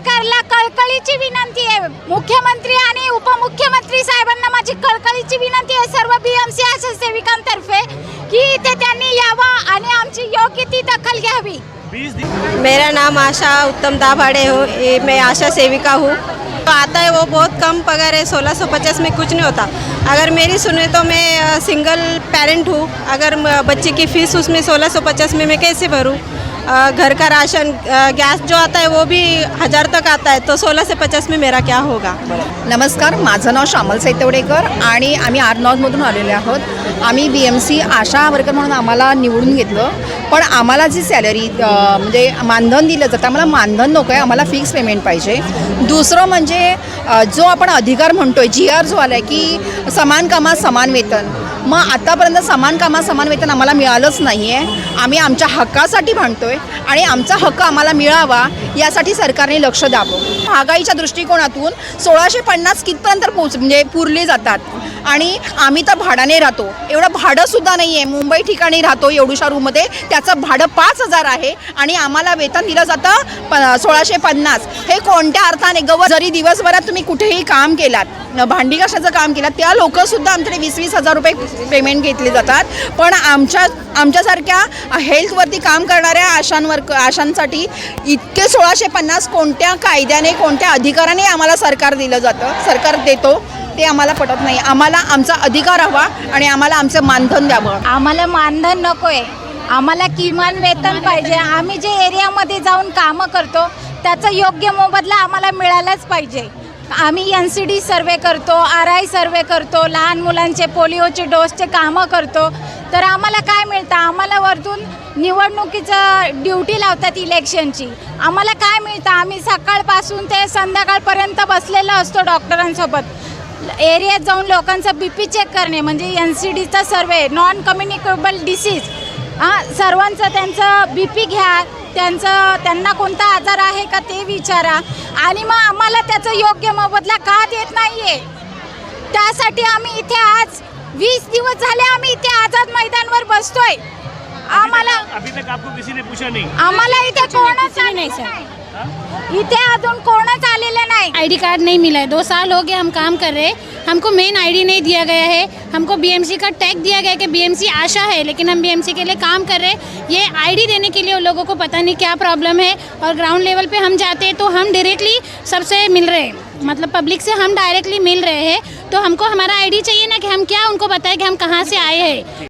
सरकारला कळकळीची विनंती आहे. मुख्यमंत्री आणि उपमुख्यमंत्री साहेबांना माझी कळकळीची विनंती आहे. सर्व बीएमसी आशा सेविकांतर्फे की इथे त्यांनी यावं आणि आमची योग्य ती दखल घ्यावी. मेरा नाम आशा उत्तम दाभाड़े हो. मैं आशा सेविका हूँ. तो आता है वो बहुत कम पगार है. सोलह सौ पचास में कुछ नहीं होता. अगर मेरी सुने तो मैं सिंगल पेरेंट हूँ. अगर बच्चे की फ़ीस उसमें सोलह सौ पचास में मैं कैसे भरूँ? घर का राशन गैस जो आता है वो भी हज़ार तक आता है तो सोलह से पचास में मेरा क्या होगा? नमस्कार माझं नाव श्यामल सैतवडेकर आणि आम्ही आरनॉजमधून आलेले आहोत. आम्ही B M C Asha worker म्हणून आम्हाला निवडून घेतलं. पण आम्हाला जी सॅलरी म्हणजे मानधन दिलं जातं आम्हाला मानधन नको आहे आम्हाला फिक्स पेमेंट पाहिजे. दुसरं म्हणजे जो आपण अधिकार म्हणतो आहे जी आर जो आला आहे की समान कामात समान वेतन. मग आतापर्यंत समान कामा समान वेतन आम्हाला मिळालंच नाही आहे आम्ही आमच्या हक्कासाठी म्हणतोय आणि आमचा हक्क आम्हाला मिळावा यासाठी सरकारने लक्ष द्यावं. महागाईच्या दृष्टिकोनातून सोळाशे पन्नास कितपर्यंत पोच म्हणजे पुरले जातात. आणि आम्ही तर भाड्याने राहतो. एवढं भाडंसुद्धा नाही आहे मुंबई ठिकाणी राहतो एवढ्या रूममध्ये. त्याचं भाडं पाच हजार आहे आणि आम्हाला वेतन दिलं जातं प सोळाशे पन्नास. हे कोणत्या अर्थाने? गव जरी दिवसभरात तुम्ही कुठेही काम केलात भांडी कशाचं काम केलं त्या लोकंसुद्धा आमच्याकडे वीस वीस हजार रुपये पेमेंट घेतले जातात. पण आमच्या आमच्यासारख्या हेल्थवरती काम करणाऱ्या आशांवर आशांसाठी इतके सोळाशे पन्नास कोणत्या कायद्याने कोणत्या अधिकाराने आम्हाला सरकार दिलं जातं सरकार देतो. ते आम्हाला पटत नाही. आम्हाला आमचा अधिकार हवा आणि आम्हाला आमचं मानधन द्यावं. आम्हाला मानधन नकोय. आम्हाला किमान वेतन पाहिजे. आम्ही जे एरियामध्ये जाऊन कामं करतो त्याचा योग्य मोबदला आम्हाला मिळालाच पाहिजे. आम्ही एन सी डी सर्वे करतो आर आय सर्वे करतो लहान मुलांचे पोलिओचे डोसचे कामं करतो. तर आम्हाला काय मिळतं? आम्हाला वरतून निवडणुकीचं ड्युटी लावतात इलेक्शनची. आम्हाला काय मिळतं? आम्ही सकाळपासून ते संध्याकाळपर्यंत बसलेलो असतो डॉक्टरांसोबत. एरियात जाऊन लोकांचा बी पी चेक करणे म्हणजे एन सी डीचा सर्वे नॉन कम्युनिकेबल डिसीज हां सर्वांचं त्यांचं बी पी घ्या त्यांचं त्यांना कोणता आजार आहे का ते विचारा. आणि मग आम्हाला त्याचं योग्य मोबदला का देत नाही आहे त्यासाठी आम्ही इथे आज वीस दिवस झाले आम्ही इथे आझाद मैदानवर बसतोय. आम्हाला अभी तक आपको किसी ने पूछा नहीं। आम्हाला इथे कोणच नाही सर इथे अजून कोणच आलेलं नाही. आईडी कार्ड नहीं मिला है दो साल हो गए हम काम कर रहे. हैं हमको मेन आईडी नहीं दिया गया है। हमको बीएमसी का टैग दिया गया है कि बीएमसी आशा है, लेकिन हम बीएमसी के लिए काम कर रहे हैं। ये आईडी देने के लिए उन लोगों को पता नहीं क्या प्रॉब्लम है और ग्राउंड लेवल पे हम जाते हैं तो हम डायरेक्टली सबसे मिल रहे हैं। मतलब पब्लिक से हम डायरेक्टली मिल रहे हैं। तो हमको हमारा आईडी चाहिए ना कि हम क्या उनको बताएँ कि हम कहाँ से आए हैं।